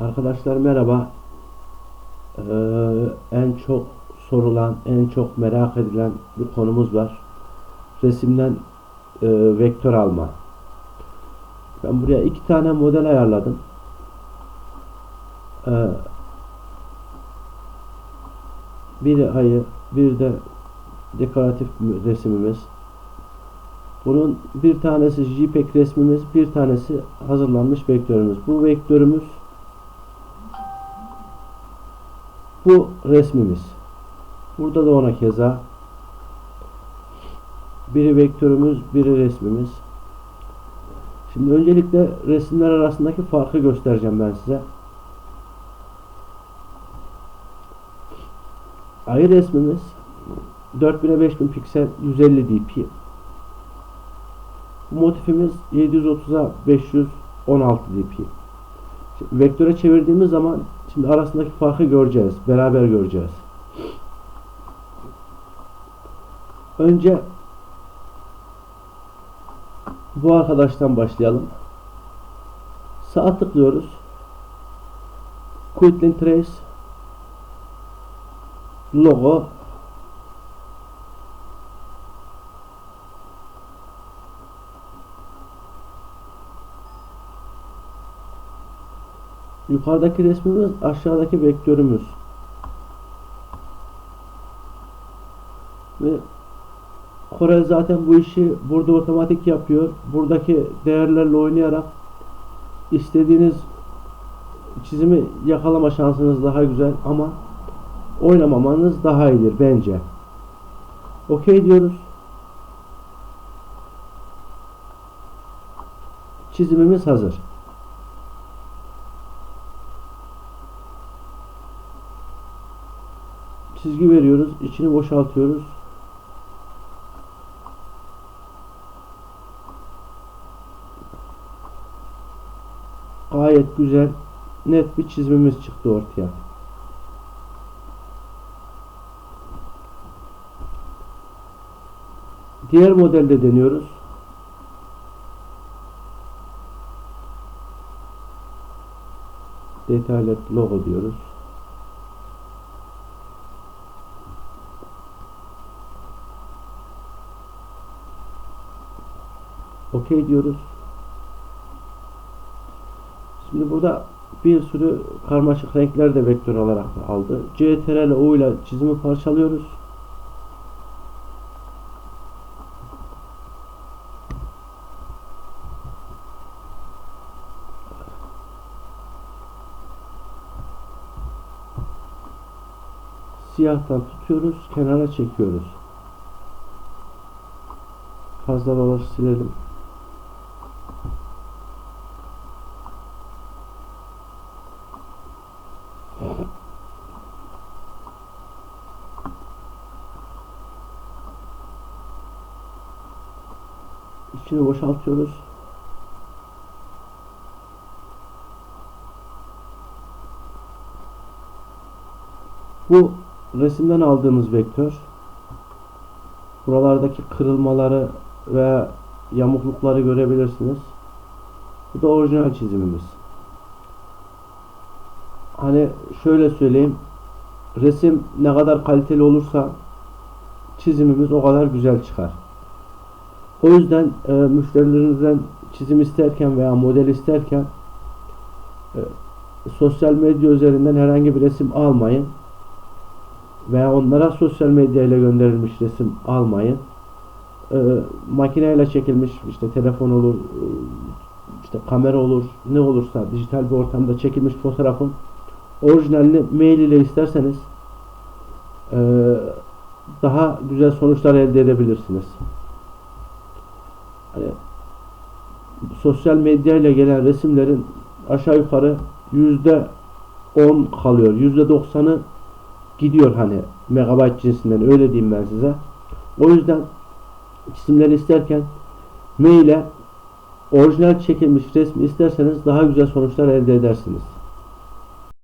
Arkadaşlar merhaba. Ee, en çok sorulan, en çok merak edilen bir konumuz var. Resimden e, vektör alma. Ben buraya iki tane model ayarladım. Ee, biri ayı, bir de dekoratif resimimiz. Bunun bir tanesi JPEG resmimiz, bir tanesi hazırlanmış vektörümüz. Bu vektörümüz Bu resmimiz. Burada da ona keza. Biri vektörümüz, biri resmimiz. Şimdi öncelikle resimler arasındaki farkı göstereceğim ben size. Ayı resmimiz 4000'e 5000 piksel 150 dpi. Bu motifimiz 730'a 516 dpi. Vektöre çevirdiğimiz zaman şimdi arasındaki farkı göreceğiz. Beraber göreceğiz. Önce bu arkadaştan başlayalım. Sağ tıklıyoruz. Quickly Trace logo Yukarıdaki resmimiz aşağıdaki vektörümüz. Ve Corel zaten bu işi burada otomatik yapıyor. Buradaki değerlerle oynayarak istediğiniz çizimi yakalama şansınız daha güzel ama oynamamanız daha iyidir bence. Okey diyoruz. Çizimimiz hazır. Çizgi veriyoruz. içini boşaltıyoruz. Gayet güzel net bir çizimimiz çıktı ortaya. Diğer modelde deniyoruz. Detaylı logo diyoruz. Okey diyoruz. Şimdi burada bir sürü karmaşık renkler de vektör olarak aldı. CTRL U ile çizimi parçalıyoruz. Siyahtan tutuyoruz, kenara çekiyoruz. Fazlaları silelim. İçini boşaltıyoruz. Bu resimden aldığımız vektör buralardaki kırılmaları ve yamuklukları görebilirsiniz. Bu da orijinal çizimimiz. Hani şöyle söyleyeyim. Resim ne kadar kaliteli olursa çizimimiz o kadar güzel çıkar. O yüzden e, müşterilerinizden çizim isterken veya model isterken e, sosyal medya üzerinden herhangi bir resim almayın. Veya onlara sosyal medya ile gönderilmiş resim almayın. E, makineyle çekilmiş işte telefon olur, e, işte kamera olur, ne olursa dijital bir ortamda çekilmiş fotoğrafın orijinalini mail ile isterseniz e, daha güzel sonuçlar elde edebilirsiniz. Hani, sosyal medya ile gelen resimlerin aşağı yukarı yüzde 10 kalıyor. Yüzde 90'ı gidiyor hani megabayt cinsinden öyle diyeyim ben size. O yüzden çizimleri isterken maile orijinal çekilmiş resmi isterseniz daha güzel sonuçlar elde edersiniz.